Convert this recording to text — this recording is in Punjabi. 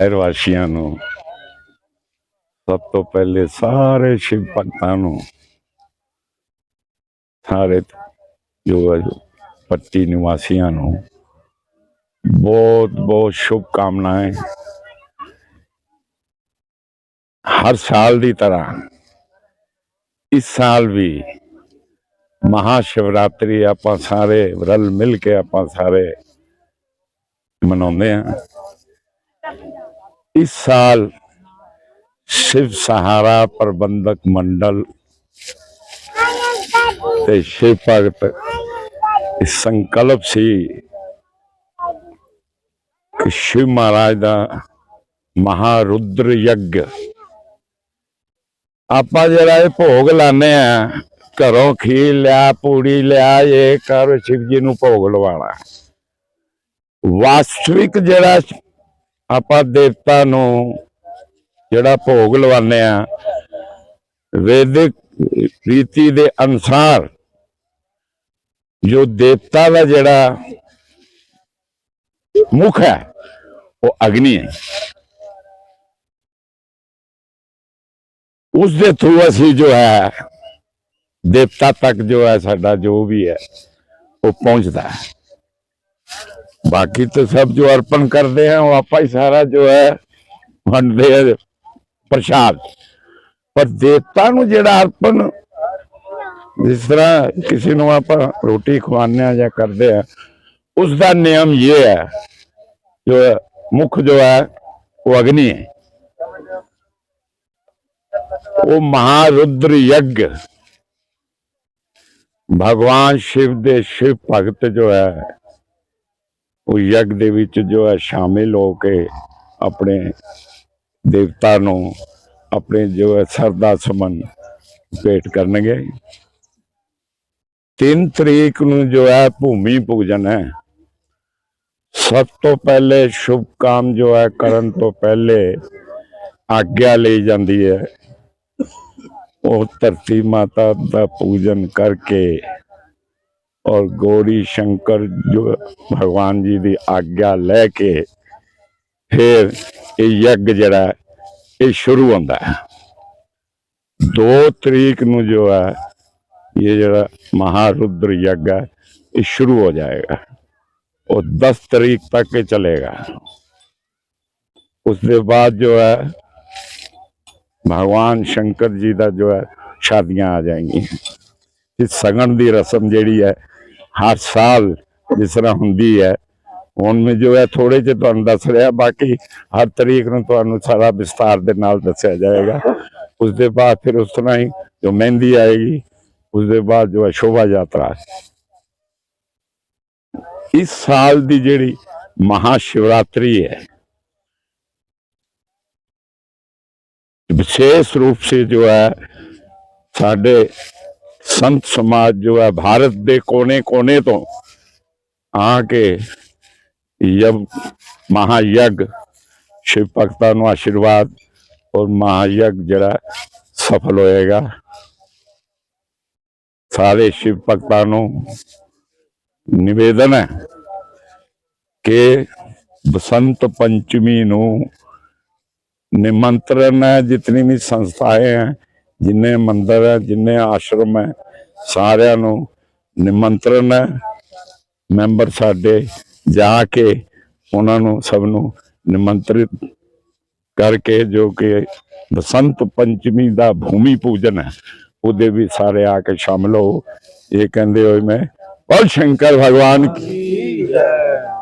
ਸ਼ਹਿਰ ਵਾਸੀਆਂ ਨੂੰ, ਸਭ ਤੋਂ ਪਹਿਲੇ ਸਾਰੇ ਸ਼ਿਵ ਭਗਤਾਂ ਨੂੰ, ਸਾਰੇ ਜੋ ਪੱਟੀ ਨਿਵਾਸੀਆਂ ਨੂੰ ਬਹੁਤ ਬਹੁਤ ਸ਼ੁਭ ਕਾਮਨਾएं ਹਰ ਸਾਲ ਦੀ ਤਰ੍ਹਾਂ, ਇਸ ਸਾਲ ਵੀ ਮਹਾ ਸ਼ਿਵਰਾਤਰੀ ਆਪਾਂ ਸਾਰੇ ਰਲ ਮਿਲ ਕੇ ਆਪਾਂ ਸਾਰੇ ਮਨਾਉਂਦੇ ਹਾਂ। ਇਸ ਸਾਲ शिव सहारा प्रबंधक मंडल ਤੇ ਸ਼ਿਵ ਭਗਤ ਇਸ ਸੰਕਲਪ ਸੀ ਕਿ ਸ਼ਿਵ ਮਹਾਰਾਜ ਦਾ ਮਹਾਰੁਦਰ ਯੱਗ ਆਪਾਂ ਜਿਹੜਾ ਇਹ ਭੋਗ ਲਾਣੇ ਆ ਘਰੋਂ ਖੀਰ ਲਿਆ ਪੂੜੀ ਲਿਆ ਇਹ ਕਰ ਸ਼ਿਵ ਜੀ ਨੂੰ ਭੋਗ ਲਵਾਣਾ ਵਾਸਤਵਿਕ ਜਿਹੜਾ ਆਪਾਂ ਦੇਵਤਾ ਨੂੰ ਜਿਹੜਾ ਭੋਗ ਲਵਾਉਂਦੇ ਆ, ਵੈਦਿਕ ਰੀਤੀ ਦੇ ਅਨੁਸਾਰ ਜੋ ਦੇਵਤਾ ਦਾ ਜਿਹੜਾ ਮੁਖ ਹੈ, ਉਹ ਅਗਨੀ ਹੈ। ਉਸ ਦੇ ਥਰੂ ਅਸੀਂ ਜੋ ਹੈ, ਦੇਵਤਾ ਤੱਕ ਜੋ ਹੈ, ਸਾਡਾ ਜੋ ਵੀ ਹੈ, ਉਹ ਪਹੁੰਚਦਾ ਹੈ। ਬਾਕੀ ਤਾਂ ਸਭ ਜੋ ਅਰਪਣ ਕਰਦੇ हैं ਉਹ ਆਪਾਂ ਹੀ ਸਾਰਾ ਜੋ ਹੈ ਵੰਡਦੇ ਆ ਪ੍ਰਸ਼ਾਦ। ਪਰ ਦੇਵਤਾ ਨੂੰ ਜਿਹੜਾ ਅਰਪਣ, ਜਿਸ ਤਰ੍ਹਾਂ ਕਿਸੇ ਨੂੰ ਆਪਾਂ ਰੋਟੀ ਖਵਾਉਂਦੇ ਆ ਜਾਂ ਕਰਦੇ ਆ, ਉਸ ਦਾ ਨਿਯਮ ਇਹ ਹੈ, ਜੋ ਮੁੱਖ ਜੋ ਹੈ, ਉਹ ਅਗਨੀ ਹੈ। ਉਹ ਮਹਾਰੁਦਰ ਯੱਗ। ਭਗਵਾਨ ਸ਼ਿਵ ਦੇ ਸ਼ਿਵ ਭਗਤ ਜੋ ਹੈ ਉਹ ਯੱਗ ਦੇ ਵਿੱਚ ਜੋ ਹੈ ਸ਼ਾਮਿਲ ਹੋ ਕੇ ਆਪਣੇ ਦੇਵਤਾ ਨੂੰ ਆਪਣੇ ਜੋ ਹੈ ਸਰਦਾ ਸਮਨ ਭੇਟ ਕਰਨਗੇ। 3 ਤਰੀਕ ਨੂੰ ਜੋ ਹੈ ਭੂਮੀ ਪੂਜਨ ਹੈ। ਸਭ ਤੋਂ ਪਹਿਲੇ ਸ਼ੁਭ ਕਾਮ ਜੋ ਹੈ ਕਰਨ ਤੋਂ ਪਹਿਲੇ ਆਗਿਆ ਲਈ ਜਾਂਦੀ ਹੈ। ਉਹ ਧਰਤੀ ਮਾਤਾ ਦਾ ਪੂਜਨ ਕਰਕੇ ਔਰ ਗੌਰੀ ਸ਼ੰਕਰ ਜੋ ਭਗਵਾਨ ਜੀ ਦੀ ਆਗਿਆ ਲੈ ਕੇ ਫਿਰ ਇਹ ਯੱਗ ਜਿਹੜਾ ਹੈ, ਇਹ ਸ਼ੁਰੂ ਹੁੰਦਾ ਹੈ 2 ਤਰੀਕ ਨੂੰ ਜੋ ਹੈ ਇਹ ਜਿਹੜਾ ਮਹਾਰੁਦਰ ਯੱਗ ਹੈ ਇਹ ਸ਼ੁਰੂ ਹੋ ਜਾਏਗਾ और 10 तारीख तक ये चलेगा उसके बाद जो है भगवान शंकर जी का जो है शादियां आ जाएंगी इस सगन की रस्म ਜਿਹੜੀ ਹੈ ਹਰ ਸਾਲ ਜਿਸ ਤਰ੍ਹਾਂ ਹੁੰਦੀ ਹੈ। ਹੁਣ ਮੈਂ ਜੋ ਹੈ ਥੋੜੇ ਜਿਹਾ ਤੁਹਾਨੂੰ ਦੱਸ ਰਿਹਾ, ਬਾਕੀ ਹਰ ਤਰੀਕ ਨੂੰ ਤੁਹਾਨੂੰ ਸਾਰਾ ਵਿਸਤਾਰ ਦੇ ਨਾਲ ਦੱਸਿਆ ਜਾਏਗਾ। ਉਸ ਦੇ ਬਾਅਦ ਫਿਰ ਉਸ ਤਰ੍ਹਾਂ ਹੀ ਜੋ ਮਹਿੰਦੀ ਆਏਗੀ, ਉਸ ਦੇ ਬਾਅਦ ਜੋ ਹੈ ਸ਼ੋਭਾ ਯਾਤਰਾ। ਇਸ ਸਾਲ ਦੀ ਜਿਹੜੀ ਮਹਾ ਸ਼ਿਵਰਾਤਰੀ ਹੈ, ਵਿਸ਼ੇਸ਼ ਰੂਪ ਸੇ ਜੋ ਹੈ ਸਾਡੇ ਸੰਤ ਸਮਾਜ ਜੋ ਹੈ ਭਾਰਤ ਦੇ ਕੋਨੇ-ਕੋਨੇ ਤੋਂ ਆ ਕੇ ਯਬ ਮਹਾਯਗ ਸ਼ਿਵ ਭਗਤਾਂ ਨੂੰ ਆਸ਼ੀਰਵਾਦ ਔਰ ਮਹਾਯਗ ਜਿਹੜਾ ਸਫਲ ਹੋਏਗਾ। ਸਾਰੇ ਸ਼ਿਵ ਭਗਤਾਂ ਨੂੰ ਨਿਵੇਦਨ ਹੈ ਕਿ ਬਸੰਤ ਪੰਚਮੀ ਨੂੰ ਨਿਮੰਤਰਣ ਹੈ, ਜਿਤਨੀ ਵੀ ਸੰਸਥਾएं ਹੈ ਜਿੰਨੇ ਮੰਦਰ ਹੈ, ਜਿੰਨੇ ਆਸ਼ਰਮ ਹੈ, ਸਾਰਿਆਂ ਨੂੰ ਨਿਮੰਤਰਣ ਹੈ। ਮੈਂਬਰ ਸਾਡੇ ਜਾ ਕੇ ਉਹਨਾਂ ਨੂੰ ਸਭ ਨੂੰ ਨਿਮੰਤਰਿਤ ਕਰਕੇ ਜੋ ਕਿ ਬਸੰਤ ਪੰਚਮੀ ਦਾ ਭੂਮੀ ਪੂਜਨ ਹੈ, ਉਹਦੇ ਵੀ ਸਾਰੇ ਆ ਕੇ ਸ਼ਾਮਲ ਹੋ। ਇਹ ਕਹਿੰਦੇ ਹੋਏ ਮੈਂ, ਬੋਲ ਸ਼ੰਕਰ ਭਗਵਾਨ ਕੀ ਜੈ।